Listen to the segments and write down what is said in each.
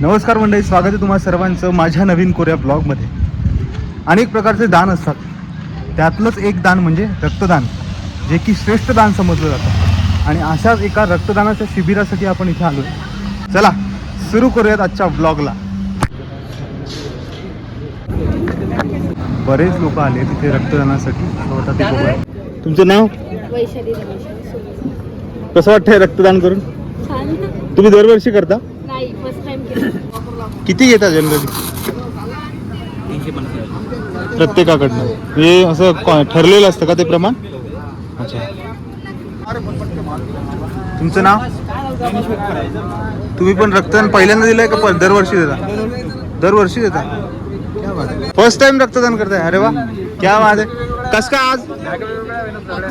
नमस्कार मंडळी स्वागत आहे तुम्हा सर्वांचं माझ्या नवीन कोऱ्या ब्लॉगमध्ये. अनेक प्रकारचे दान असतात. त्यातलंच एक दान म्हणजे रक्तदान जे की श्रेष्ठ दान समजलं जातं. आणि अशाच एका रक्तदानाच्या शिबिरासाठी आपण इथे आलो चला सुरू करूयात आजच्या ब्लॉगला. बरेच लोक आले तिथे रक्तदानासाठी. तुमचं नाव. कसं वाटतंय रक्तदान करून? तुम्ही दरवर्षी करता नाही फर्स्ट टाइम केलं किती घेता जनरली प्रत्येकाकडनं. हे असं ठरलेलं असतं का ते प्रमाण? अच्छा. तुमचं नाव? तुम्ही पण रक्तदान पहिल्यांदा दिलंय का दरवर्षी देता? दरवर्षी देता? फर्स्ट टाइम रक्तदान करताय? अरे वा. क्या बात आहे. कस का आज?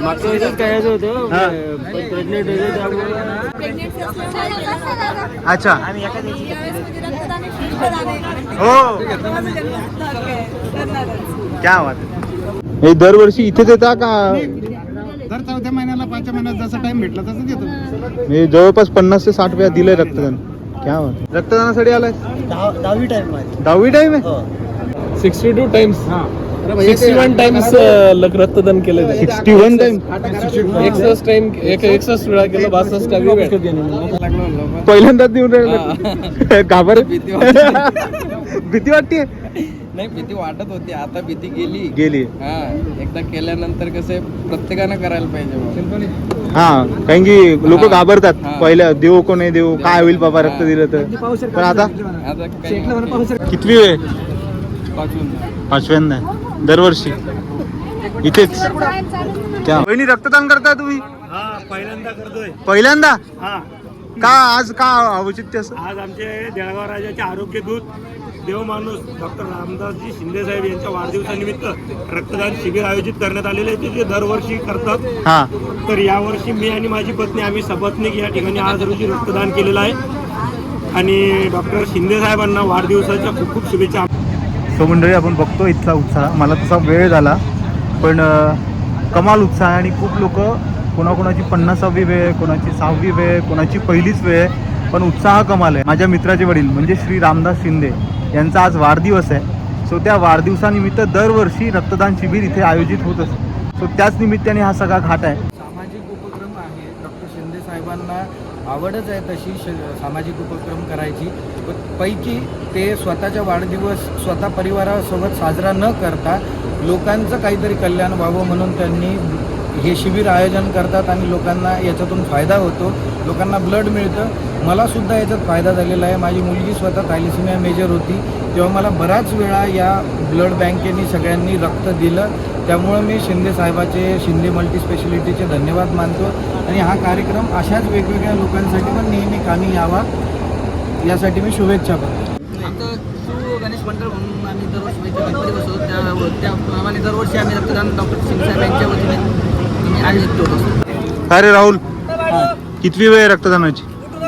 मागच्या वेळेस करायचं होतं हा. पण प्रेग्नेंट होते त्यामुळे. अच्छा. हो. क्या बात आहे हे दरवर्षी इथेच येता का? दर चौथ्या महिन्याला पाचव्या महिन्यात जसा टाइम भेटला तसं देतो हे जवळपास पन्नास ते साठ वेळा दिलंय रक्तदान. क्या बात रक्तदानासाठी आलाय? दहावी टाइम आहे दहावी टाइम आहे? Sixty two times sixty one times रक्तदान केलं सिक्स्टी वन टाइम एकसष्ट टाइम एक एकसष्ट वेळा केलं बासष्ट पहिल्यांदाच देऊन राहिलं. घाबर भीती भीती वाटते नाही भीती वाटत होती. आता भीती गेली. गेली. हा एकदा केल्यानंतर कसं प्रत्येकानं करायला पाहिजे. हा कारण की लोक हा. घाबरतात. पहिल्या देऊ को नाही देऊ काय होईल बाबा रक्त दिलं तर? पण आता कितवी वेळ पाचव्यांदा. दरवर्षी. इथेच. त्या बहिणी रक्तदान करताय तुम्ही? पहिल्यांदा करतोय. पहिल्यांदा? हा. का आज का औचित्य असं? आज आमचे देळगाव राजाचे आरोग्य दूत देव माणूस डॉक्टर रामदासजी शिंदे साहेब यांच्या वाढदिवसानिमित्त रक्तदान शिबिर आयोजित करण्यात आलेले आहे. ते जे दरवर्षी करतात हा. तर यावर्षी मी आणि माझी पत्नी आम्ही सपत्नीक या ठिकाणी आज रोजी रक्तदान केलेलं आहे. आणि डॉक्टर शिंदे साहेबांना वाढदिवसाच्या खूप खूप शुभेच्छा सो मंडळी आपण बघतो इथला उत्साह. मला तसा वेळ झाला पण कमाल उत्साह आहे आणि खूप लोक कोणाकोणाची पन्नासावी वेळ आहे, कोणाची सहावी वेळ आहे, कोणाची पहिलीच वेळ आहे पण उत्साह कमाल आहे. माझ्या मित्राचे वडील म्हणजे श्री रामदास शिंदे यांचा आज वाढदिवस आहे. सो त्या वाढदिवसानिमित्त दरवर्षी रक्तदान शिबिर इथे आयोजित होत असते. सो त्याच निमित्ताने हा सगळा घाट आहे सामाजिक उपक्रम आहे डॉक्टर शिंदे साहेबांना आवडच आहे तशी श सामाजिक उपक्रम करायची. पैकी ते स्वतःच्या वाढदिवस स्वतः परिवारासोबत साजरा न करता लोकांचं काहीतरी कल्याण व्हावं म्हणून त्यांनी हे शिबिर आयोजन करतात आणि लोकांना याच्यातून फायदा होतो. लोकांना ब्लड मिळतं. मलासुद्धा याच्यात फायदा झालेला आहे. माझी मुलगी स्वतः थॅलिसिमिया मेजर होती. तेव्हा मला बराच वेळा या ब्लड बँकेने सगळ्यांनी रक्त दिलं. त्यामुळं मी शिंदे साहेबाचे शिंदे मल्टीस्पेशालिटीचे धन्यवाद मानतो. आणि हा कार्यक्रम अशाच वेगवेगळ्या लोकांसाठी पण नेहमी कामी यावा यासाठी मी शुभेच्छा करतो. आता शिव गणेश मंडळ म्हणून आम्ही दरवर्षी इथे गणपती बसवतो त्या त्याप्रमाणे दरवर्षी आम्ही रक्तदान डॉक्टर सिंग साहेब यांच्या वतीने आम्ही आयोजित ठेवत असतो काय रे राहुल कितवी वेळ आहे रक्तदानाची?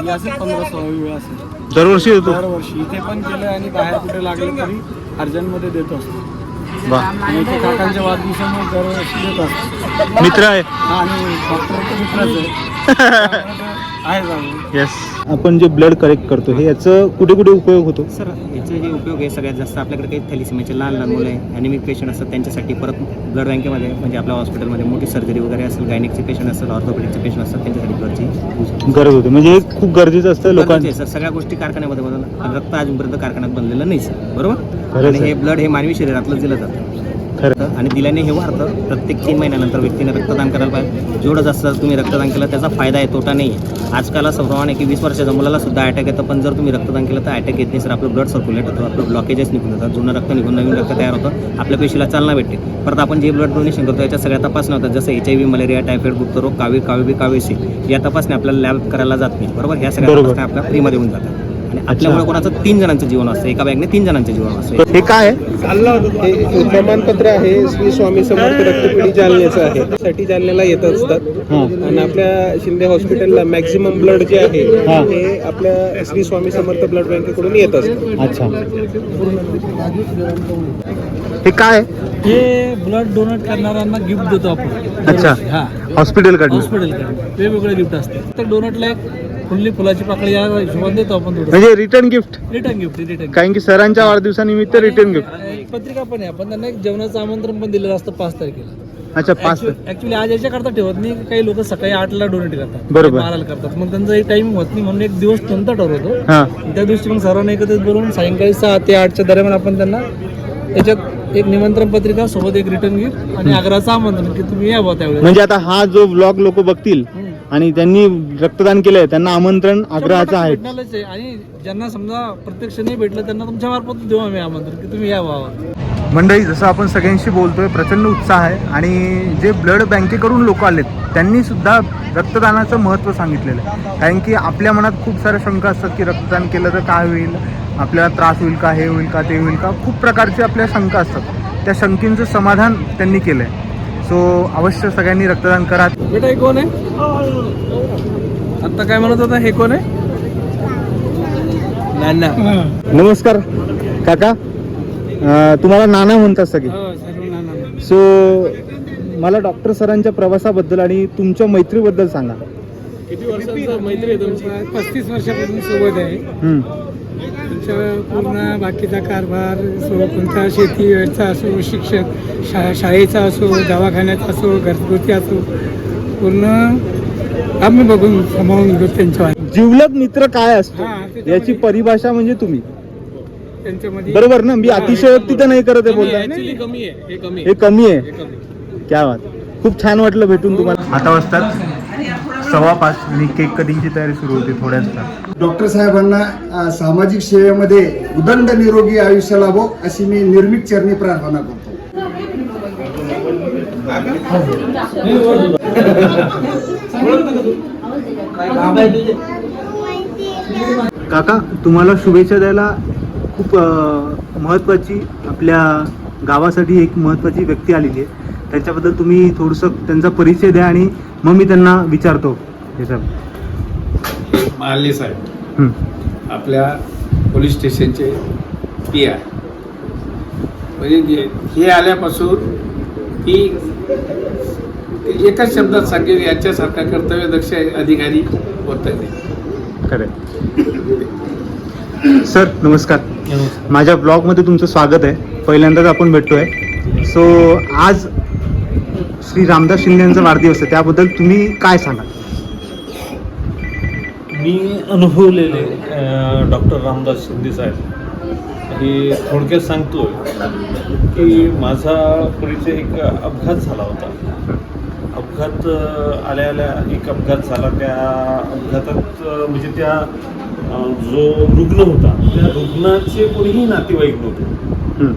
असेल पंधरा सोळावी वेळ असेल दरवर्षी येतो. दरवर्षी. इथे पण केलं आणि बाहेर कुठे लागलं तरी अर्जंटमध्ये देतो असतो. वा. आणि इथे काकांच्या वाढदिवसामुळे दरवर्षी देत असतो. मित्र आहे. आणि डॉक्टर मित्रच आहे. येस आपण जे ब्लड कलेक्ट करतो हे याचं कुठे कुठे उपयोग होतो? सर याचे जे उपयोग आहे सगळ्यात जास्त आपल्याकडे काही थॅलिसिमियाचे लहान लहान मुलं आहे ॲनिमिक पेशंट असतात त्यांच्यासाठी परत ब्लड बँकेमध्ये म्हणजे आपल्या हॉस्पिटलमध्ये मोठी सर्जरी वगैरे असेल गायनिकचे पेशंट असतील ऑर्थोपेडिकचे पेशंट असतात त्यांच्यासाठी ब्लडची गरज होते. म्हणजे हे खूप गरजेचं असतं लोकांना सर. सगळ्या गोष्टी कारखान्यामध्ये बनवलं पण रक्त अजूनपर्यंत कारखान्यात बनलेलं नाही सर बरोबर? आणि. हे ब्लड हे मानवी शरीरातलं दिलं जातं. खरं आणि दिल्याने हे वाढतं. प्रत्येक तीन महिन्यानंतर व्यक्तीने रक्तदान करायला पाहिजे. जेवढं जास्त तुम्ही रक्तदान केलं त्याचा फायदा आहे तोटा नाही आहे आजकाल असं प्रमाण आहे की वीस वर्षाच्या मुलाला सुद्धा अटॅक येतं. पण जर तुम्ही रक्तदान केलं तर अटॅक येत नाही सर. आपलं ब्लड सर्क्युलेट होतं आपलं ब्लॉकेजेस निघून जातात. जुनं रक्त निघून नवीन रक्त तयार होतं. आपल्या पेशीला चालना भेटते. परत आपण जे ब्लड डोनेशन करतो याच्या सगळ्या तपासण्या होतात. जसं H I V malaria typhoid गुप्तरोग कावी कावी कावेसी या तपासण्या आपल्याला लॅब करायला जात नाही. बरोबर? ह्या सगळ्या. तपासण्या आपल्या फ्रीमध्ये होऊन जातात. आणि आपल्यामुळे कोणाचं तीन जणांचं जीवन असतं एका बॅगने तीन जणांचं जीवन असतं. हे काय आहे? हे प्रमाणपत्र आहे श्री स्वामी समर्थ रक्तपेढी जालन्याचं आहे. साठी जालन्याला येत असतात. हा. आणि आपल्या शिंदे हॉस्पिटलला मॅक्झिमम ब्लड जे आहे हा. हे आपल्या श्री स्वामी समर्थ ब्लड बँकेकडून येत असतं. अच्छा. हे काय आहे? हे ब्लड डोनेट करणाऱ्यांना गिफ्ट देतो आपण. अच्छा. हा. हॉस्पिटल कडनं. हॉस्पिटल वेगवेगळे गिफ्ट असते प्रत्येक डोनेटला एक फुल्ली फुलाची पाकळी या हिशोबाने देतो आपण थोडं. म्हणजे return gift return gift return कारण की सरांच्या वाढदिवसानिमित्त रिटर्न गिफ्ट एक पत्रिका पण आहे. आपण त्यांना एक जेवणाचं आमंत्रण पण दिलेलं असतं पाच तारखेला. अच्छा पाच ऍक्च्युली आज याच्या करता ठेवत नाही. काही लोक सकाळी आठला डोनेट करतात. बरोबर. बाराला करतात. मग त्यांचा एक टाइम होत नाही. म्हणून एक दिवस नंतर ठरवतो. हा. त्या दिवशी मग सर्वांना एकत्रित बोलून सायंकाळी सहा ते आठच्या दरम्यान आपण त्यांना त्याच्यात एक निमंत्रण पत्रिका सोबत एक रिटर्न गिफ्ट आणि आग्राचं आमंत्रण की तुम्ही या बुवा त्यावेळेस. म्हणजे आता हा जो ब्लॉग लोक बघतील आणि त्यांनी रक्तदान केलंय त्यांना आमंत्रण आग्रहाचं आहे. भेटणारच आहे. आणि ज्यांना समजा प्रत्यक्ष नाही भेटलं त्यांना तुमच्या मार्फत देऊ आम्ही आमंत्रण की तुम्ही या व्हावं मंडळी जसं आपण सगळ्यांशी बोलतोय प्रचंड उत्साह आहे. आणि जे ब्लड बँकेकडून लोक आलेत त्यांनी सुद्धा रक्तदानाचं महत्त्व सांगितलेलं आहे. कारण की आपल्या मनात खूप साऱ्या शंका असतात की रक्तदान केलं तर काय होईल? आपल्याला त्रास होईल का हे होईल का ते होईल का? खूप प्रकारचे आपल्या शंका असतात. त्या शंकेचं समाधान त्यांनी केलं आहे सो अवश्य सगळ्यांनी रक्तदान करा. बेटा हे कोण आहे? आता काय म्हणत होता? हे कोण आहे? नाना. नमस्कार काका. तुम्हाला नाना म्हणतात सगळे. सो मला डॉक्टर सरांच्या प्रवासाबद्दल आणि तुमच्या मैत्रीबद्दल सांगा. किती वर्षांचं मैत्री आहे तुमची? पस्तीस वर्षापासून सोबत आहे. तुमच्या पूर्ण बाकीचा कारभार असो कोणता शेती असो शिक्षक शा शाळेचा असो दवाखान्याचा असो घरगुती असो पूर्ण आम्ही बघून समावून घेतो त्यांच्या जिवलग मित्र काय असतो? हा, याची परिभाषा म्हणजे तुम्ही. त्यांच्यामध्ये बरोबर ना? मी अतिशयोक्ती तर नाही करत आहे आहे हे कमी हे कमी आहे? क्या बात. खूप छान वाटलं भेटून तुम्हाला. आता वाजतात. सव्वा पाच आणि केक कटिंगची तयारी सुरू होती थोड्याच. डॉक्टर साहेबांना सामाजिक सेवेमध्ये उदंड निरोगी आयुष्य लाभो अशी मी निर्मित चरणी प्रार्थना करतो काका तुम्हाला शुभेच्छा द्यायला खूप महत्त्वाची आपल्या गावासाठी एक महत्त्वाची व्यक्ती आलेली आहे त्याच्याबद्दल तुम्ही थोडंसं त्यांचा परिचय द्या आणि मग मी त्यांना विचारतो. हे सब महाल्ली साहेब. आपल्या पोलीस स्टेशनचे पी आय. म्हणजे हे आल्यापासून ही एकाच शब्दात सांगेल यांच्यासारखा कर्तव्यदक्ष अधिकारी खरं सर नमस्कार. माझ्या ब्लॉगमध्ये तुमचं स्वागत आहे. पहिल्यांदाच आपण भेटतोय. सो आज श्री रामदास शिंदे यांचा वाढदिवस आहे त्याबद्दल तुम्ही काय सांगा मी अनुभवलेले डॉक्टर रामदास शिंदे साहेब हे थोडक्यात सांगतोय की माझा परिचय एक अपघात झाला होता. अपघात आल्या आल्या एक अपघात झाला. त्या अपघातात म्हणजे त्या जो रुग्ण होता त्या रुग्णाचे कोणीही नातेवाईक नव्हते.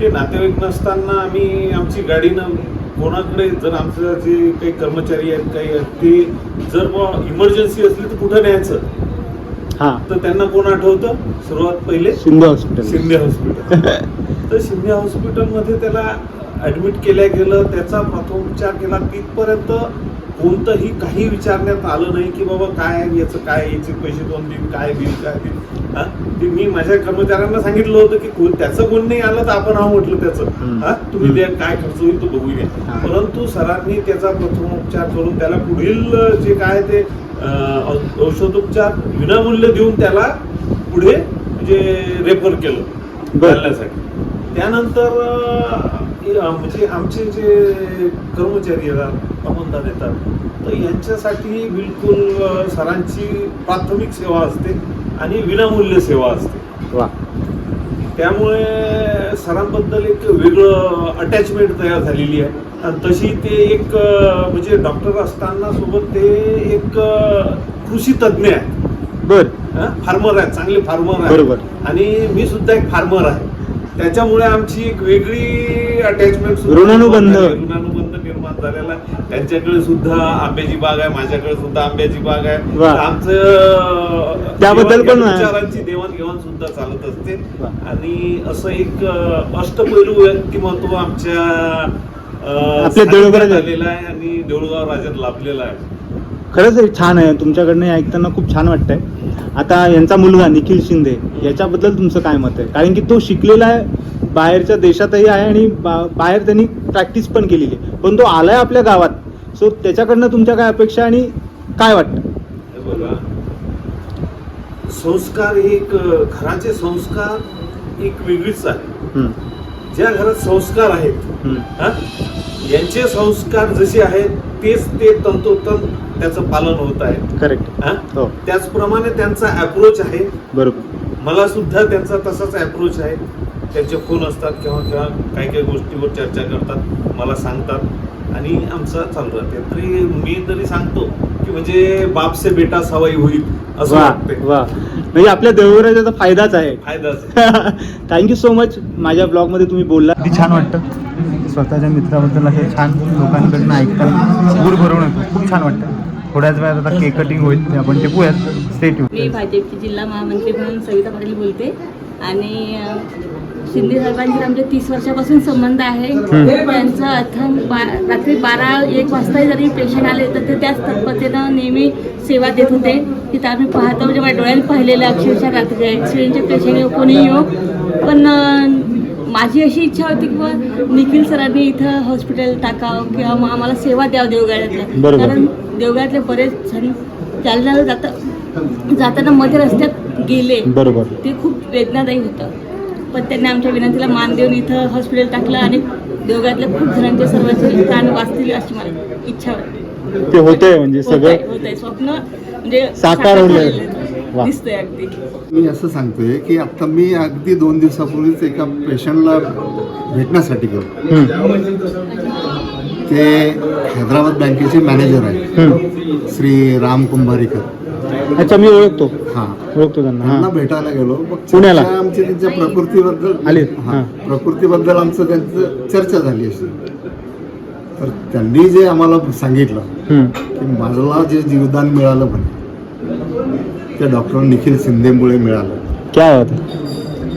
ते नातेवाईक नसताना आम्ही आमची गाडीनं कोणाकडे जर आमचं जे काही कर्मचारी आहेत काही आहेत ते जर बुवा इमर्जन्सी असली तर कुठं न्यायचं? हां. तर त्यांना कोण आठवतं? सर्वात पहिले शिंदे हॉस्पिटल शिंदे हॉस्पिटल तर शिंदे हॉस्पिटलमध्ये त्याला ॲडमिट केल्या गेलं त्याचा प्रथमोपचार केला तिथपर्यंत कोणतंही काही विचारण्यात आलं नाही की बाबा काय याचं काय याचे पैसे कोण देईल काय देईल काय देईल. हा? ते मी माझ्या कर्मचाऱ्यांना सांगितलं होतं की त्याचं कोण नाही आलं तर आपण हा म्हटलं त्याचं. हा तुम्ही द्या काय खर्च होईल तो बघूया हा. परंतु सरांनी त्याचा प्रथमोपचार करून त्याला पुढील जे काय ते औषधोपचार विनामूल्य देऊन त्याला पुढे म्हणजे रेफर केलं. घालण्यासाठी त्यानंतर म्हणजे आमचे जे कर्मचारी येतात अमोलदार येतात तर यांच्यासाठी बिलकुल सरांची प्राथमिक सेवा असते आणि विनामूल्य सेवा असते. वा. त्यामुळे सरांबद्दल एक वेगळं अटॅचमेंट तयार झालेली आहे. आणि तशी ते एक म्हणजे डॉक्टर असताना सोबत ते एक कृषी तज्ज्ञ आहे बर. फार्मर आहे चांगले फार्मर आहे बरोबर. आणि मी सुद्धा एक फार्मर आहे. त्याच्यामुळे आमची एक वेगळी अटॅचमेंट ऋणानुबंध. ऋणानुबंध निर्माण झालेला आहे त्यांच्याकडे सुद्धा आंब्याची बाग आहे माझ्याकडे सुद्धा आंब्याची बाग आहे वा. आमचं त्याबद्दल पण विचारांची देवाणघेवाण सुद्धा चालत असते वा. आणि असं एक अं, अष्टपैलू व्यक्तिमत्व आमच्या अं, आपल्या देऊळगाव राजात. आलेलं आहे आणि देऊळगाव राज्यात लाभलेला आहे खरंच हे छान आहे तुमच्याकडनं हे ऐकताना खूप छान वाटतंय आता यांचा मुलगा निखिल शिंदे याच्याबद्दल तुमचं काय मत आहे? कारण की तो शिकलेला आहे बाहेरच्या देशातही आहे आणि बाहेर त्यांनी प्रॅक्टिस पण केलेली आहे. पण तो आलाय आपल्या गावात. सो त्याच्याकडनं तुमच्या काय अपेक्षा आणि काय वाटतं? संस्कार एक घराचे संस्कार एक वेगळीच आहे. ज्या घरात संस्कार आहेत. हा? यांचे संस्कार जसे आहेत तेच ते तंतोतंत त्याचं पालन होत आहे. करेक्ट हा? हो. त्याचप्रमाणे त्यांचा अप्रोच आहे. बरोबर. मला सुद्धा त्यांचा तसाच अप्रोच आहे. त्यांचे फोन असतात किंवा किंवा काही काही गोष्टीवर चर्चा करतात मला सांगतात. आणि आमचं चालू राहते. तरी मी तरी सांगतो की म्हणजे बाप से बेटा सवाई होईल असं वा वाटतंय. वा. म्हणजे आपल्या देवराजाचा फायदाच आहे. फायदाच. थँक्यू सो मच माझ्या ब्लॉगमध्ये तुम्ही बोलला. किती छान वाटतं. स्वतःच्या मित्राबद्दल हे छान लोकांकडनं ऐकताना गुड भरून येतो. खूप छान वाटतं. थोड्याच वेळात आता केक कटिंग होईल. ते आपण टिपूयात. स्टेट मी भाजपची जिल्हा महामंत्री म्हणून सविता पाटील बोलते. आणि शिंदे साहेबांचे आमचे तीस वर्षापासून संबंध आहे. त्यांचं अथम बा रात्री बारा एक वाजता जरी पेशंट आले तर ते त्याच तत्परतेनं नेहमी सेवा देत होते. तिथं आम्ही पाहतो म्हणजे माझ्या डोळ्याने पाहिलेलं अक्षरशः रात्री ॲक्सिडेंटचे पेशंट येऊ कोणी येऊ. पण माझी अशी इच्छा होती की निखिल सरांनी इथं हॉस्पिटल टाकावं किंवा मग आम्हाला सेवा द्यावं देवगाड्यातल्या. कारण देवगाड्यातले बरेच जण जालन्याला जाता जाताना मध्ये रस्त्यात गेले. बरोबर. ते खूप वेदनादायी होतं. पण त्यांनी आमच्या विनंतीला मान देऊन इथं हॉस्पिटल टाकलं आणि देवगातल्या खूप जणांचे सर्वांचे प्राण वाचतील अशी मला इच्छा वाटते. ते होतंय म्हणजे होत आहे सगळं? होत आहे स्वप्न म्हणजे. वा. दिसतंय अगदी. मी असं सांगतोय की आता मी अगदी दोन दिवसापूर्वीच एका पेशंटला भेटण्यासाठी गेलो. ते हैदराबाद बँकेचे मॅनेजर आहेत. श्री राम कुंभारीकर. अच्छा मी ओळखतो. हां. ओळखतो त्यांना त्यांना हां भेटायला गेलो. मग पुण्याला? आमची त्यांच्या प्रकृतीबद्दल आले? हां. हां. प्रकृतीबद्दल आमचं त्यांचं चर्चा झाली अशी. तर त्यांनी जे आम्हाला सांगितलं हम्म, की मला जे जीवदान मिळालं म्हणे ते डॉक्टर निखिल शिंदेमुळे मिळालं. क्या होत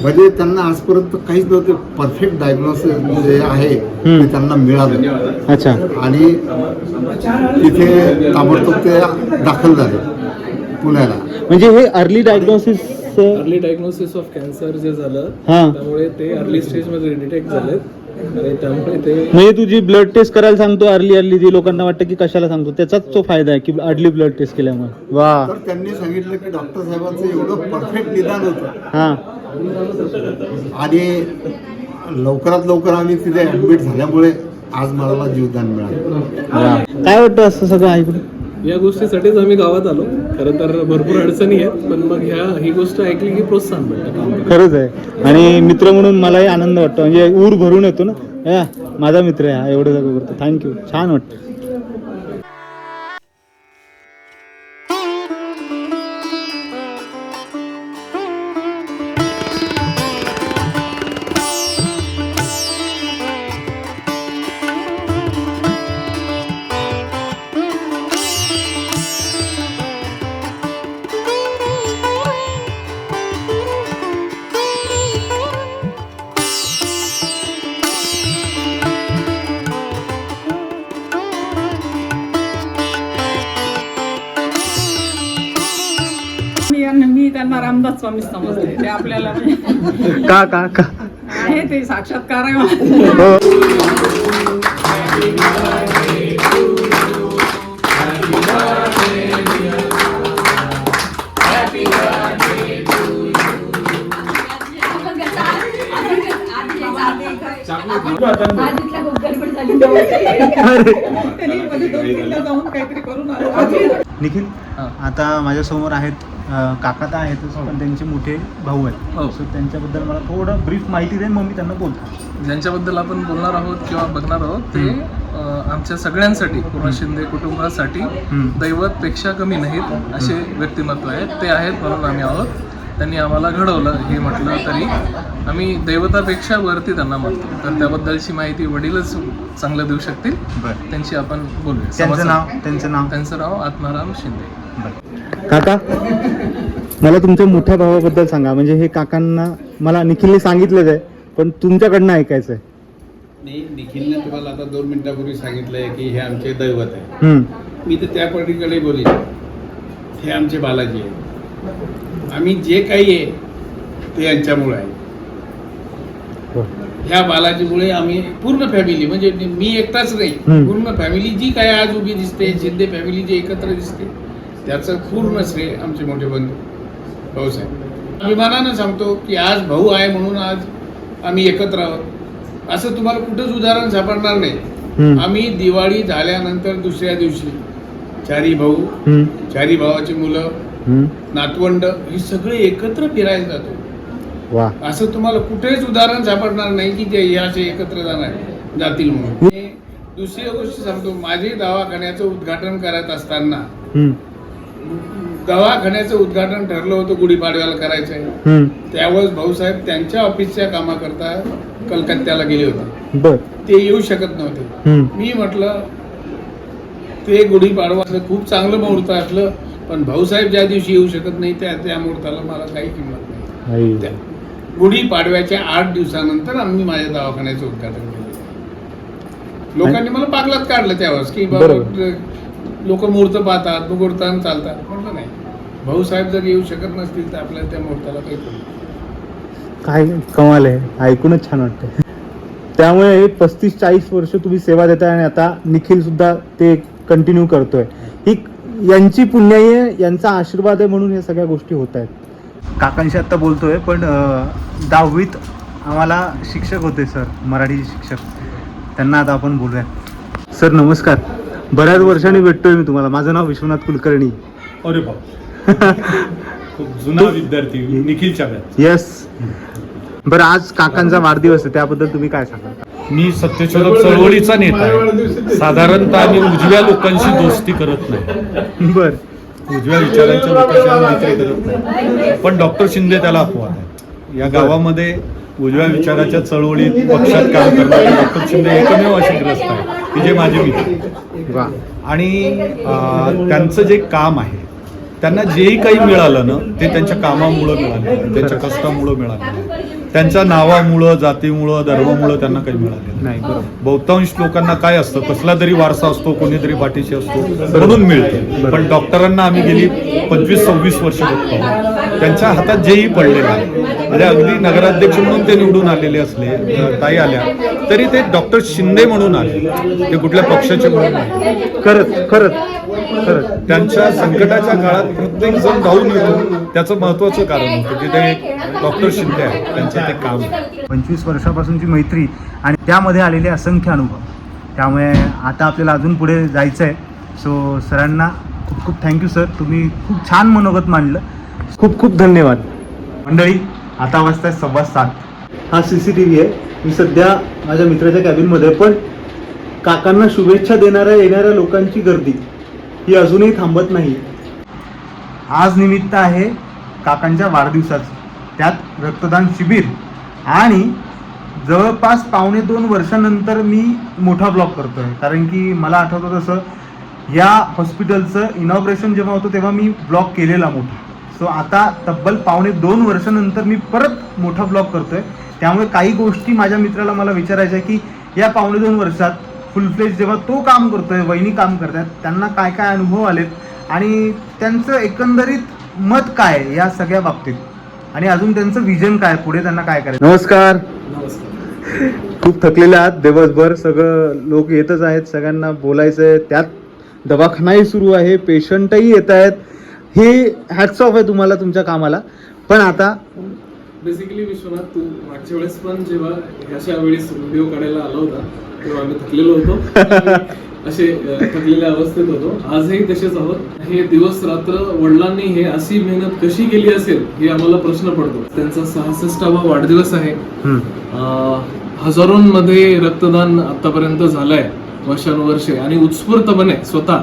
म्हणजे त्यांना आजपर्यंत काहीच नव्हते. परफेक्ट डायग्नोसिस जे आहे ते त्यांना मिळालं. अच्छा. आणि तिथे ताबडतोब ते दाखल झाले. पुण्याला. म्हणजे हे early diagnosis early diagnosis of cancer जे झालं हां. त्यामुळे ते अर्ली स्टेजमध्ये डिटेक्ट झालेत. आणि त्यामुळे ते म्हणजे तू जी ब्लड टेस्ट करायला सांगतो अर्ली अर्ली जी लोकांना वाटतं की कशाला सांगतो त्याचाच तो फायदा आहे की अर्ली ब्लड टेस्ट केल्यामुळे. वा. तर त्यांनी सांगितलं की डॉक्टर साहेबांचं एवढं परफेक्ट निदान होतं. हां. आणि लवकरात लवकर आम्ही तिथे ऍडमिट झाल्यामुळे आज मला जीवदान मिळालं. काय वाटतं असं सगळं ऐकून? या गोष्टीसाठीच आम्ही गावात आलो. खरं तर भरपूर अडचणी आहेत पण मग ह्या ही गोष्ट ऐकली की प्रोत्साहन भेटतं काम करायला. खरंच आहे. आणि मित्र म्हणून मलाही आनंद वाटतो. म्हणजे ऊर भरून येतो ना. या माझा मित्र आहे हा एवढं सगळं करतो थँक्यू छान वाटतं. स्वामी समजते ते आपल्याला का का का? आहे ते साक्षात्कार आहे निखिल आता माझ्यासमोर आहेत अं, काका तर आहेतच पण त्यांचे मोठे भाऊ आहेत. हो. सो त्यांच्याबद्दल मला थोडं ब्रीफ माहिती दे मग मी त्यांना बोलतो. ज्यांच्याबद्दल आपण बोलणार आहोत किंवा बघणार आहोत ते आमच्या सगळ्यांसाठी पूर्ण शिंदे कुटुंबासाठी हम्म. दैवतपेक्षा कमी नाहीत असे व्यक्तिमत्व आहेत. ते आहेत म्हणून आम्ही आहोत. त्यांनी आम्हाला घडवलं हे म्हटलं तरी आम्ही दैवतापेक्षा वरती त्यांना मानतो. तर त्याबद्दलची माहिती वडीलच चांगलं देऊ शकतील. बरं. त्यांची आपण बोलूया. त्यांचं नाव? त्यांचं नाव? त्यांचं नाव आत्माराम शिंदे. काका मला तुमच्या मोठ्या भावाबद्दल सांगा. म्हणजे हे काकांना मला निखिलने सांगितलंच आहे पण तुमच्याकडनं ऐकायचं आहे मी निखिलने तुम्हाला आता दोन मिनिटापूर्वी सांगितलंय की हे आमचे दैवत आहे. मी तर त्या पलीकडे बोलीन. हे आमचे बालाजी आहे आम्ही जे काही आहे ते यांच्यामुळे आहे हो. ह्या बालाजीमुळे आम्ही पूर्ण फॅमिली म्हणजे मी एकटाच नाही. पूर्ण फॅमिली जी काय आज उभी दिसते शिंदे फॅमिली जी एकत्र दिसते त्याचं पूर्ण श्रेय आमचे मोठे बंधू भाऊसाहेब अभिमानानं सांगतो की आज भाऊ आहे म्हणून आज आम्ही एकत्र आहोत असं तुम्हाला कुठंच उदाहरण सापडणार नाही. आम्ही दिवाळी झाल्यानंतर दुसऱ्या दिवशी चारी भाऊ चारी भावाची मुलं. नातवंड ही सगळे एकत्र फिरायला जातो. वा. असं तुम्हाला कुठेच उदाहरण सापडणार नाही की जे याचे एकत्र जाणार जातील म्हणून. दुसरी गोष्ट सांगतो माझे दवाखान्याचं उद्घाटन करत असताना दवाखान्याचं उद्घाटन ठरलं होतं गुढीपाडव्याला करायचं आहे. त्यावेळेस भाऊसाहेब त्यांच्या ऑफिसच्या कामाकरता कलकत्त्याला गेले होते. ते येऊ शकत नव्हते. मी म्हटलं ते गुढीपाडवा खूप चांगलं मुहूर्त असलं पण भाऊसाहेब ज्या दिवशी येऊ शकत नाही त्या त्या मुहूर्ताला मला काही किंमत नाही. आई. त्या गुढीपाडव्याच्या आठ दिवसानंतर आम्ही माझ्या दवाखान्याचं उद्घाटन केलं. लोकांनी मला पागलात काढलं त्यावेळेस की बाबा लोक मुहूर्त पाहतात मुहूर्तानं चालतात. म्हटलं नाही. भाऊसाहेब जर येऊ शकत नसतील तर आपल्याला त्या मुहूर्ताला काही काय कमाल आहे. ऐकूनच छान वाटतं त्यामुळे पस्तीस चाळीस वर्ष तुम्ही सेवा देताय आणि आता निखिल सुद्धा ते कंटिन्यू करतोय. ही यांची पुण्याई आहे यांचा आशीर्वाद आहे म्हणून या सगळ्या गोष्टी होत आहेत. काकांशी आत्ता बोलतोय पण दहावीत आम्हाला शिक्षक होते सर. मराठी शिक्षक. त्यांना आता आपण बोलूया. सर नमस्कार. बऱ्याच वर्षांनी भेटतोय मी तुम्हाला. माझं नाव विश्वनाथ कुलकर्णी. अरे जुना विद्यार्थी निखिल येस बरं आज काकांचा वाढदिवस आहे त्याबद्दल तुम्ही काय सांगाल? मी सत्यशोधक चळवळीचा नेता आहे. साधारणतः मी उजव्या लोकांशी दोस्ती करत नाही. बर. उजव्या विचारांच्या लोकांशी आम्ही मैत्री करत नाही. पण डॉक्टर शिंदे त्याला अपवाद आहे. या गावामध्ये उजव्या विचाराच्या चळवळीत पक्षात काम करणारे डॉक्टर शिंदे एकमेव असे ग्रस्त आहे की जे माझे मित्र आणि त्यांचं जे काम आहे त्यांना जेही काही मिळालं ना ते त्यांच्या कामामुळं मिळालं त्यांच्या कष्टामुळं मिळालं त्यांच्या नावामुळं जातीमुळं धर्मामुळं त्यांना काही मिळालं नाही. बरोबर. बहुतांश लोकांना काय असतं? कसला तरी वारसा असतो कोणीतरी पाठीशी असतो म्हणून मिळतं. पण डॉक्टरांना आम्ही गेली पंचवीस सव्वीस वर्ष बघतो. त्यांच्या हातात जेही पडलेलं आहे. म्हणजे अगदी नगराध्यक्ष म्हणून ते निवडून आलेले असले ताई आल्या तरी ते डॉक्टर शिंदे म्हणून आले. ते कुठल्या पक्षाचे म्हणून नाही. खरंच खरंच. खरंच त्यांच्या संकटाच्या काळात प्रत्येक जण धावून येतो त्याचं महत्वाचं कारण होतं की ते डॉक्टर शिंदे आहेत त्यांचं ते काम आहे पंचवीस वर्षापासूनची मैत्री आणि त्यामध्ये आलेले असंख्य अनुभव. त्यामुळे आता आपल्याला अजून पुढे जायचं आहे सो सरांना खूप खूप थँक्यू सर तुम्ही खूप छान मनोगत मांडलं. खूप खूप धन्यवाद. मंडळी आता वाजता सव्वा सात. हा सी सी टी व्ही आहे. मी सध्या माझ्या मित्राच्या कॅबिनमध्ये आहे, पण काकांना शुभेच्छा देणाऱ्या येणाऱ्या लोकांची गर्दी. ही अजूनही थांबत नाही. आज निमित्त आहे काकांच्या वाढदिवसाचं. त्यात रक्तदान शिबिर आणि जवळपास पावणे दोन वर्षानंतर मी मोठा ब्लॉग आहे कारण की मला आठवतं तसं या हॉस्पिटलचं इनॉग्रेशन जेव्हा होतं तेव्हा मी ब्लॉग केलेला मोठा. सो आता तब्बल पावणे दोन वर्षानंतर मी परत मोठा ब्लॉग आहे त्यामुळे काही गोष्टी माझ्या मित्राला मला विचारायच्या की या पावणे दोन वर्षात फुल फ्लेज जेव्हा तो काम करतोय वहिनी काम करतात त्यांना काय काय अनुभव आलेत आणि त्यांचं एकंदरीत मत काय या सगळ्या बाबतीत? आणि अजून त्यांचं विजन काय पुढे त्यांना काय करायचं? नमस्कार. खूप थकलेले आहात दिवसभर. सगळं लोक येतच आहेत सगळ्यांना बोलायचं आहे. त्यात दवाखानाही सुरू आहे पेशंटही येत आहेत. हे हॅट्स ऑफ आहे तुम्हाला तुमच्या कामाला. पण आता बेसिकली विश्वनाथ तू मागच्या वेळेस पण जेव्हा अशा वेळेस व्हिडिओ काढायला आला होता तेव्हा आम्ही थकलेलो होतो. असे थकलेल्या अवस्थेत होतो. आजही तसेच आहोत. हे दिवस रात्र वडिलांनी हे अशी मेहनत कशी केली असेल हे आम्हाला प्रश्न पडतो. त्यांचा सहासष्टावा वाढदिवस आहे. हजारोंमध्ये रक्तदान आतापर्यंत झालंय वर्षानुवर्षे. आणि उत्स्फूर्तपणे स्वतः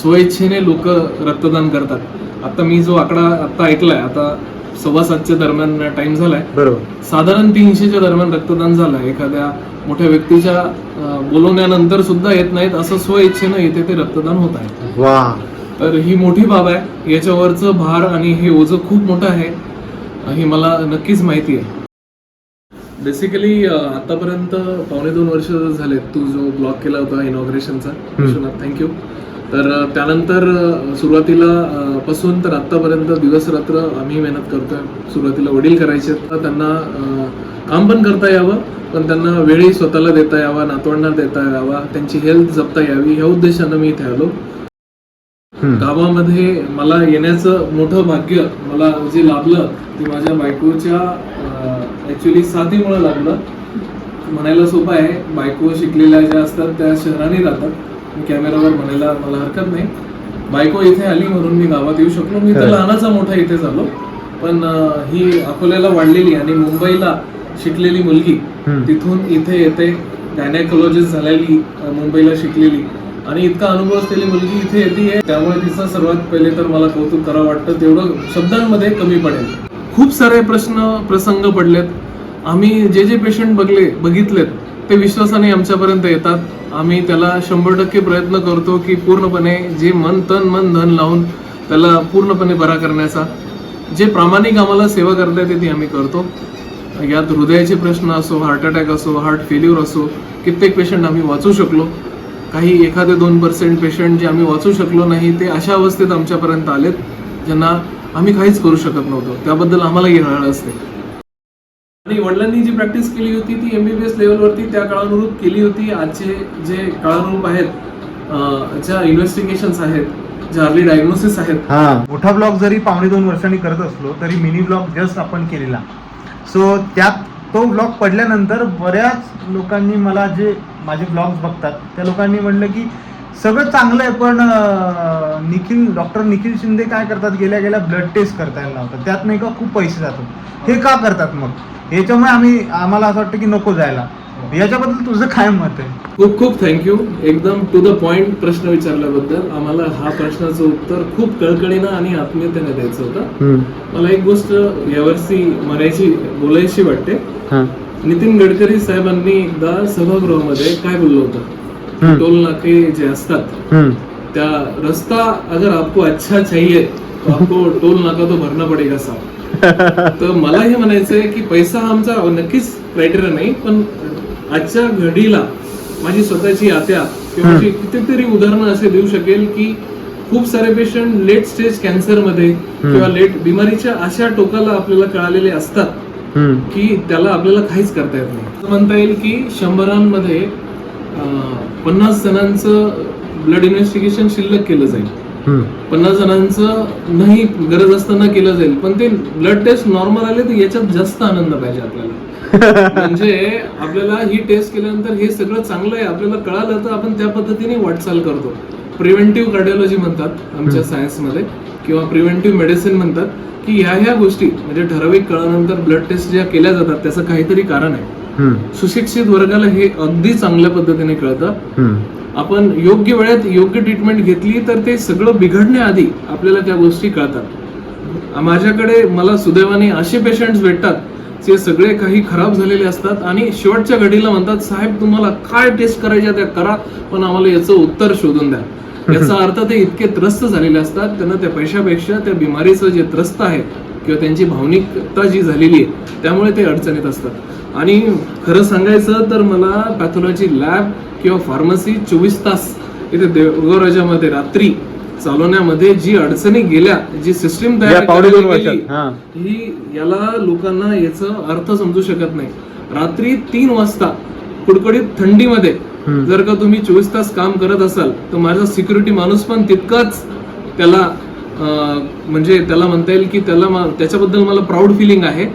स्वइच्छेने लोक रक्तदान करतात. आता मी जो आकडा आता ऐकलाय आता सव्वा सातच्या दरम्यान टाइम झालाय. बरोबर. साधारण तीनशेच्या दरम्यान रक्तदान झालंय. एखाद्या मोठ्या व्यक्तीच्या अं, बोलवण्यानंतर सुद्धा येत नाहीत असं स्वइच्छेनं इथे ते रक्तदान होत आहे. वा. तर ही मोठी बाब आहे. याच्यावरचं भार आणि हे ओझं खूप मोठं आहे. हे मला नक्कीच माहिती आहे. बेसिकली आतापर्यंत पावणे दोन वर्ष झाले तू जो ब्लॉग केला होता इनॉग्रेशनचा विश्वनाथ थँक्यू तर त्यानंतर सुरुवातीला पासून तर आतापर्यंत दिवस रात्र आम्ही मेहनत करतोय. सुरुवातीला वडील करायचे त्यांना काम पण करता यावं पण त्यांना वेळही स्वतःला देता यावा नातवंडांना देता यावा त्यांची हेल्थ जपता यावी ह्या उद्देशानं मी इथे आलो. गावामध्ये मला येण्याचं मोठं भाग्य मला जे लाभलं ते माझ्या बायकोच्या ॲक्च्युली साथीमुळे लाभलं. म्हणायला सोपं आहे बायको शिकलेल्या ज्या असतात त्या शहराने राहतात. मी कॅमेरावर म्हणायला मला हरकत नाही. बायको इथे आली म्हणून मी गावात येऊ शकलो. मी तर. लहानाचा मोठा इथे झालो. पण ही अकोल्याला वाढलेली आणि मुंबईला शिकलेली मुलगी. तिथून इथे येते. गायनेकोलॉजिस्ट झालेली मुंबईला शिकलेली. आणि इतका अनुभव असलेली मुलगी इथे येते त्यामुळे तिचं सर्वात पहिले तर मला कौतुक करावं वाटतं. तेवढं शब्दांमध्ये कमी पडेल. खूप सारे प्रश्न प्रसंग पडलेत. आम्ही जे जे पेशंट बघले बघितलेत ते विश्वासाने आमच्यापर्यंत येतात. आम्ही त्याला शंभर टक्के प्रयत्न करतो की पूर्णपणे जे मन तन मन धन लावून त्याला पूर्णपणे बरा करण्याचा. जे प्रामाणिक आम्हाला सेवा करता येते ती आम्ही करतो. यात हृदयाचे प्रश्न असो हार्ट अटॅक असो हार्ट फेल्युअर असो कित्येक पेशंट आम्ही वाचू शकलो. काही एखादे दोन पर्सेंट पेशंट जे आम्ही वाचू शकलो नाही ते अशा अवस्थेत आमच्यापर्यंत आलेत ज्यांना आम्ही काहीच करू शकत नव्हतो. त्याबद्दल आम्हालाही हळहळ असते. आणि वडिलांनी जी प्रॅक्टिस केली होती ती एमबीबीएस लेवलवरती त्या काळानुरूप केली होती. आजचे जे काळानुरूप आहेत ज्या इन्व्हेस्टिगेशन्स आहेत ज्या अर्ली डायग्नोसिस आहेत. हा मोठा ब्लॉग जरी पावणे दोन वर्षांनी करत असलो तरी मिनी ब्लॉग जस्ट आपण केलेला. सो त्यात तो ब्लॉग पडल्यानंतर बऱ्याच लोकांनी मला जे माझे ब्लॉग्स बघतात त्या लोकांनी म्हणलं की सगळं चांगलं आहे पण निखिल डॉक्टर निखिल शिंदे काय करतात गेल्या गेल्या ब्लड टेस्ट करतायला लावतात. त्यात नाही का खूप पैसे जातात. हे का करतात मग? याच्यामुळे आम्ही आम्हाला असं वाटतं की नको जायला. याच्याबद्दल तुझं काय मत आहे? खूप खूप थँक्यू एकदम टू द पॉइंट प्रश्न विचारल्याबद्दल. आम्हाला हा प्रश्नाचं उत्तर खूप कळकळीनं आणि आत्मीयतेने द्यायचं होतं. मला एक गोष्ट यावर्षी म्हणायची बोलायची वाटते. नितीन गडकरी साहेबांनी एकदा सभागृहामध्ये काय बोललं होतं? टोल नाके जे असतात त्या रस्ता अगर आपको अच्छा चाहिए तो आपको टोल नाका तो भरणं पडेगा साहब. तर मला हे म्हणायचं आहे की पैसा हा आमचा नक्कीच क्रायटेरिया नाही पण आजच्या घडीला माझी स्वतःची आत्या किंवा कितीतरी उदाहरणं असे देऊ शकेल की खूप सारे पेशंट लेट स्टेज कॅन्सरमध्ये किंवा लेट बिमारीच्या अशा टोकाला आपल्याला कळालेले असतात की त्याला आपल्याला काहीच करता येत नाही. असं म्हणता येईल की शंभरांमध्ये पन्नास जणांचं ब्लड इन्व्हेस्टिगेशन शिल्लक केलं जाईल. पन्नास जणांचं नाही गरज असताना केलं जाईल. पण ते ब्लड टेस्ट नॉर्मल आले तर याच्यात जास्त आनंद पाहिजे आपल्याला. म्हणजे आपल्याला ही टेस्ट केल्यानंतर हे सगळं चांगलं आहे. आपल्याला कळालं तर आपण त्या पद्धतीने वाटचाल करतो. प्रिव्हेंटिव्ह कार्डिओलॉजी म्हणतात आमच्या सायन्समध्ये किंवा प्रिव्हेंटिव्ह मेडिसिन म्हणतात की ह्या ह्या गोष्टी म्हणजे ठराविक काळानंतर ब्लड टेस्ट ज्या केल्या जातात त्याचं काहीतरी कारण आहे. सुशिक्षित वर्गाला हे अगदी चांगल्या पद्धतीने कळतं. आपण योग्य वेळेत योग्य ट्रीटमेंट घेतली तर ते सगळं बिघडण्याआधी आपल्याला त्या गोष्टी कळतात. माझ्याकडे मला सुदैवाने असे पेशंट्स भेटतात जे सगळे काही खराब झालेले असतात आणि शेवटच्या घडीला म्हणतात साहेब तुम्हाला काय टेस्ट करायच्या त्या करा पण आम्हाला याचं उत्तर शोधून द्या. याचा अर्थ ते इतके त्रस्त झालेले असतात त्यांना त्या पैशापेक्षा त्या बिमारीचं जे त्रस्त आहे किंवा त्यांची भावनिकता जी झालेली आहे त्यामुळे ते अडचणीत असतात. आणि खरं सांगायचं तर मला पॅथॉलॉजी लॅब किंवा फार्मसी चोवीस तास इथे देवगराजामध्ये रात्री चालवण्यामध्ये जी अडचणी गेल्या जी सिस्टीम तयार हा याला लोकांना याचा अर्थ समजू शकत नाही रात्री तीन वाजता कुडकुडीत थंडीमध्ये. जर का तुम्ही चोवीस तास काम करत असाल तर माझा सिक्युरिटी माणूस पण तितकाच त्याला म्हणजे त्याला म्हणता येईल की त्याला त्याच्याबद्दल मला प्राऊड फिलिंग आहे.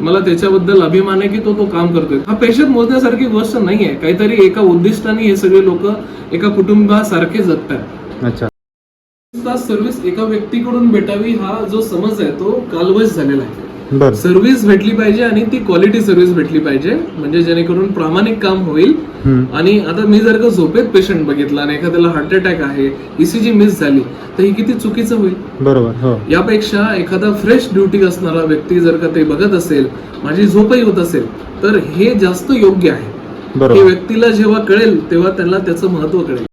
मला त्याच्याबद्दल अभिमान आहे की तो तो काम करतोय. हा पेशंट मोजण्यासारखी गोष्ट नाहीये. काहीतरी एका उद्दिष्टाने हे सगळे लोक एका कुटुंबासारखे जगतात. अच्छा. सर्व्हिस एका व्यक्तीकडून भेटावी हा जो समज आहे तो कालवश झालेला आहे. सर्व्हिस भेटली पाहिजे आणि ती क्वालिटी सर्व्हिस भेटली पाहिजे. म्हणजे जेणेकरून प्रामाणिक काम होईल. आणि आता मी जर का झोपेत पेशंट बघितला आणि एखाद्याला हार्ट अटॅक आहे ईसीजी मिस झाली तर ही किती चुकीचं होईल? बरोबर हो. यापेक्षा एखादा फ्रेश ड्युटी असणारा व्यक्ती जर का ते बघत असेल माझी झोपही होत असेल तर हे जास्त योग्य आहे. हे व्यक्तीला जेव्हा कळेल तेव्हा त्यांना त्याचं महत्त्व कळेल.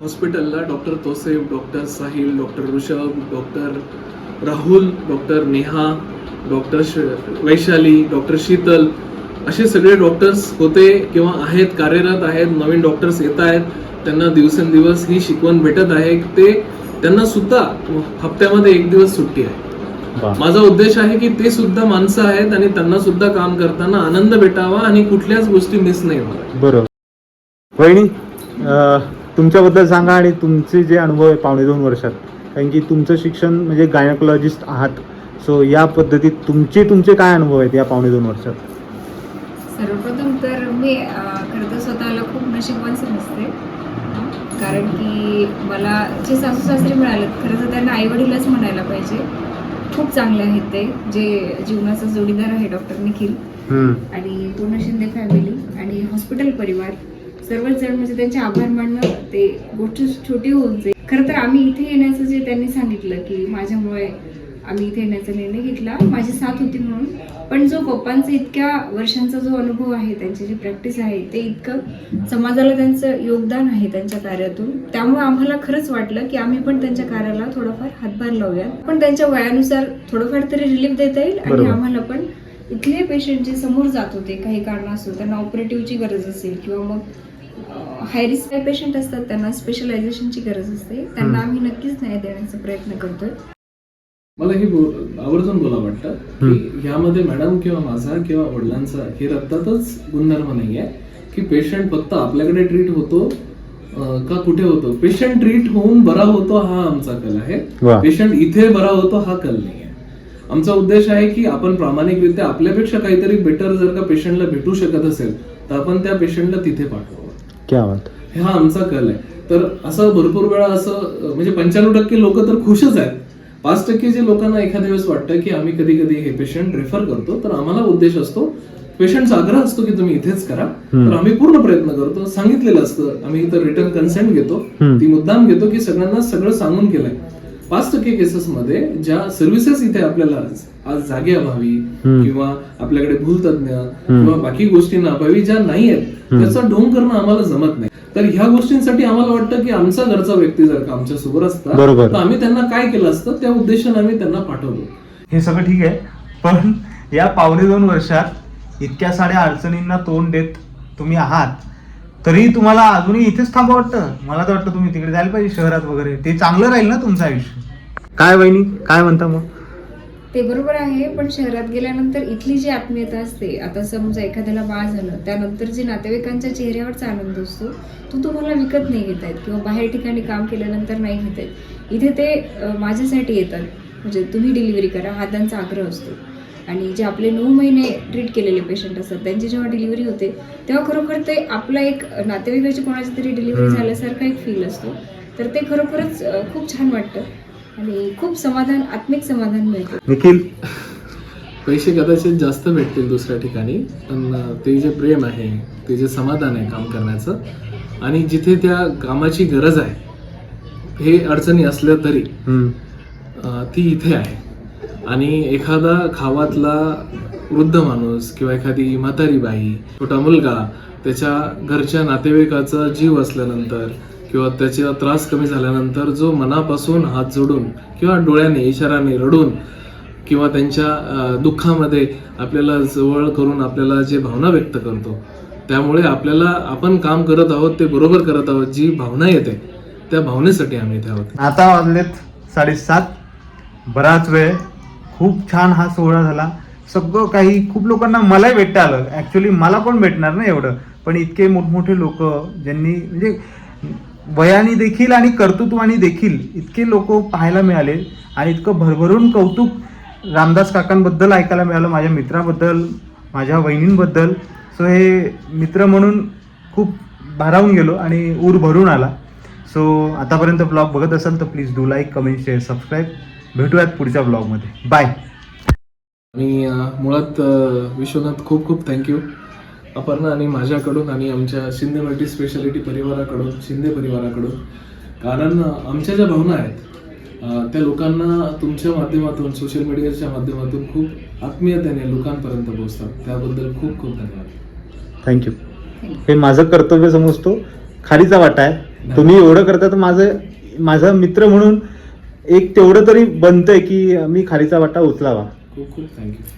हॉस्पिटलला doctor Tauseef doctor Sahil doctor Rishabh doctor Rahul doctor Neha doctor Vaishali doctor Sheetal असे सगळे डॉक्टर्स होते किंवा आहेत कार्यरत आहेत नवीन डॉक्टर्स येत आहेत. त्यांना दिवसेंदिवस ही शिकवण भेटत आहे. ते त्यांना सुद्धा हप्त्यामध्ये एक दिवस सुट्टी आहे. माझा उद्देश आहे की ते सुद्धा माणसं आहेत आणि त्यांना सुद्धा काम करताना आनंद भेटावा आणि कुठल्याच गोष्टी मिस नाही बरोबर. वहिनी तुमच्याबद्दल सांगा आणि तुमचे जे अनुभव आहे पावणे दोन वर्षात. कारण की तुमचं शिक्षण म्हणजे गायनॉकॉलॉजिस्ट आहात. सो या पद्धतीत तुमचे तुमचे काय अनुभव आहेत या पावणे दोन वर्षात? सर्वप्रथम तर मी खरं तर स्वतःला खूप नशीबवान समजते. कारण की मला जे सासू सासरे मिळाले खरं तर त्यांना आईवडीलच म्हणायला पाहिजे. खूप चांगले आहेत ते जे जीवनाचा जोडीदार आहे डॉक्टर निखिल. आणि पूर्ण शिंदे फॅमिली आणि हॉस्पिटल परिवार सर्वच जण म्हणजे त्यांचे आभार मानणं ते गोष्ट छोटी होऊन जाईल. खरं तर आम्ही इथे येण्याचं जे त्यांनी सांगितलं की माझ्यामुळे आम्ही इथे येण्याचा निर्णय घेतला. माझी साथ होती म्हणून. पण जो पप्पांचा इतक्या वर्षांचा जो अनुभव आहे त्यांची जी प्रॅक्टिस आहे ते इतकं समाजाला त्यांचं योगदान आहे त्यांच्या कार्यातून. त्यामुळे आम्हाला खरंच वाटलं की आम्ही पण त्यांच्या कार्याला थोडाफार हातभार लावूया पण त्यांच्या वयानुसार थोडंफार तरी रिलीफ देता येईल आणि. आम्हाला पण इथले पेशंट जे समोर जात होते काही कारणास्तव त्यांना ऑपरेटिव्हची गरज असेल किंवा मग हाय रिस्क पेशंट असतात त्यांना स्पेशलायझेशनची गरज असते. त्यांना आम्ही नक्कीच न्याय देण्याचा प्रयत्न करतोय. मला हे आवर्जून बोला वाटतं की यामध्ये मॅडम किंवा माझा किंवा वडिलांचा हे रक्तातच गुणधर्म नाही आहे की पेशंट फक्त आपल्याकडे ट्रीट होतो का कुठे होतो? पेशंट ट्रीट होऊन बरा होतो हा आमचा कल आहे. पेशंट इथे बरा होतो हा कल नाही आहे आमचा उद्देश आहे की आपण प्रामाणिकरित्या आपल्यापेक्षा काहीतरी बेटर जर का पेशंटला भेटू शकत असेल तर आपण त्या पेशंटला तिथे पाठवावं. हे आमचा कल आहे. तर असं भरपूर वेळा असं म्हणजे पंच्याण्णव टक्के लोक तर खुशच आहेत. पाच टक्के जे लोकांना एखाद्या वेळेस वाटतं की आम्ही कधी कधी हे पेशंट रेफर करतो तर आम्हाला उद्देश असतो पेशंटचा आग्रह असतो की तुम्ही इथेच करा. तर आम्ही पूर्ण प्रयत्न करतो. सांगितलेलं असतं. आम्ही इथं रिटर्न कन्सेंट घेतो. ती मुद्दाम घेतो की सगळ्यांना सगळं सांगून केलंय. पाच टक्के केसेस मध्ये ज्या सर्व्हिसेस इथे आपल्याला आज- जागे अभावी किंवा आपल्याकडे भूलतज्ञ किंवा बाकी गोष्टींना अभावी ज्या नाही आहेत त्याचा ढोंग करणं आम्हाला जमत नाही. तर ह्या गोष्टींसाठी आम्हाला वाटतं की आमचा घरचा व्यक्ती जर का आमच्यासोबत असता बरोबर. तर आम्ही त्यांना काय केलं असतं त्या उद्देशाने आम्ही त्यांना पाठवलो. हे सगळं ठीक आहे पण या पावणे दोन वर्षात इतक्या साऱ्या अडचणींना तोंड देत तुम्ही आहात तरी तुम्हाला अजूनही इथेच थांबा वाटतं? मला तर वाटतं तुम्ही तिकडे जायला पाहिजे शहरात वगैरे. ते चांगलं राहील ना तुमचं आयुष्य? काय वहिनी? काय म्हणता मग? ते बरोबर आहे पण शहरात गेल्यानंतर इथली जी आत्मीयता असते आता समजा एखाद्याला बाळ झालं त्यानंतर जे नातेवाईकांच्या चेहऱ्यावरचा आनंद असतो तो तुम्हाला विकत नाही घेता येत किंवा बाहेर ठिकाणी काम केल्यानंतर नाही घेता येत इथे ते माझ्यासाठी येतात. म्हणजे तुम्ही डिलिव्हरी करा हा त्यांचा आग्रह असतो. आणि जे आपले नऊ महिने ट्रीट केलेले पेशंट असतात त्यांची जेव्हा डिलिव्हरी होते तेव्हा खरोखर ते आपला एक नातेवाईकाची कोणाची तरी डिलिव्हरी झाल्यासारखा एक फील असतो. तर ते खरोखरच खूप छान वाटतं. आणि खूप समाधान आत्मिक समाधान मिळतं. निखिल? पैसे कदाचित जास्त भेटतील दुसऱ्या ठिकाणी पण ते जे प्रेम आहे ते जे समाधान आहे काम करण्याचं आणि जिथे त्या कामाची गरज आहे हे अडचणी असल्या तरी ती इथे आहे. आणि एखादा खावातला वृद्ध माणूस किंवा एखादी म्हातारी बाई छोटा मुलगा त्याच्या घरच्या नातेवाईकाचा जीव असल्यानंतर किंवा त्याचा त्रास कमी झाल्यानंतर जो मनापासून हात जोडून किंवा डोळ्याने इशाराने रडून किंवा त्यांच्या दुःखामध्ये आपल्याला जवळ करून आपल्याला जे भावना व्यक्त करतो त्यामुळे आपल्याला आपण काम करत आहोत ते बरोबर करत आहोत जी भावना येते त्या भावनेसाठी आम्ही इथे आहोत. आता वाजलेत साडेसात. बराच वेळ. खूप छान हा सोहळा झाला. सगळं काही खूप लोकांना मलाही भेटता आलं. ॲक्च्युली मला पण भेटणार ना एवढं. पण इतके मोठमोठे लोक ज्यांनी म्हणजे वयाने देखील आणि कर्तृत्वाने देखील इतके लोक पाहायला मिळाले आणि इतकं भरभरून कौतुक रामदास काकांबद्दल ऐकायला मिळालं माझ्या मित्राबद्दल माझ्या वहिनींबद्दल. सो हे मित्र म्हणून खूप भारावून गेलो आणि ऊर भरून आला. सो आतापर्यंत ब्लॉग बघत असाल तर please do like comment share subscribe भेटूयात पुढच्या ब्लॉगमध्ये बाय आणि मुळात विश्वनाथ खूप खूप थँक्यू अपर्णा आणि माझ्याकडून आणि आमच्या शिंदे मल्टी स्पेशालिटी परिवाराकडून शिंदे परिवाराकडून. कारण आमच्या ज्या भावना आहेत त्या लोकांना तुमच्या माध्यमातून सोशल मीडियाच्या माध्यमातून खूप आत्मीयतेने लोकांपर्यंत पोहोचतात. त्याबद्दल खूप खूप धन्यवाद. थँक्यू हे माझं कर्तव्य समजतो. खालीचा वाटा आहे. तुम्ही एवढं करता तर माझं माझा मित्र म्हणून एक तेवढं तरी बनतंय की मी खालीचा वाटा उचलावा. खूप खूप थँक्यू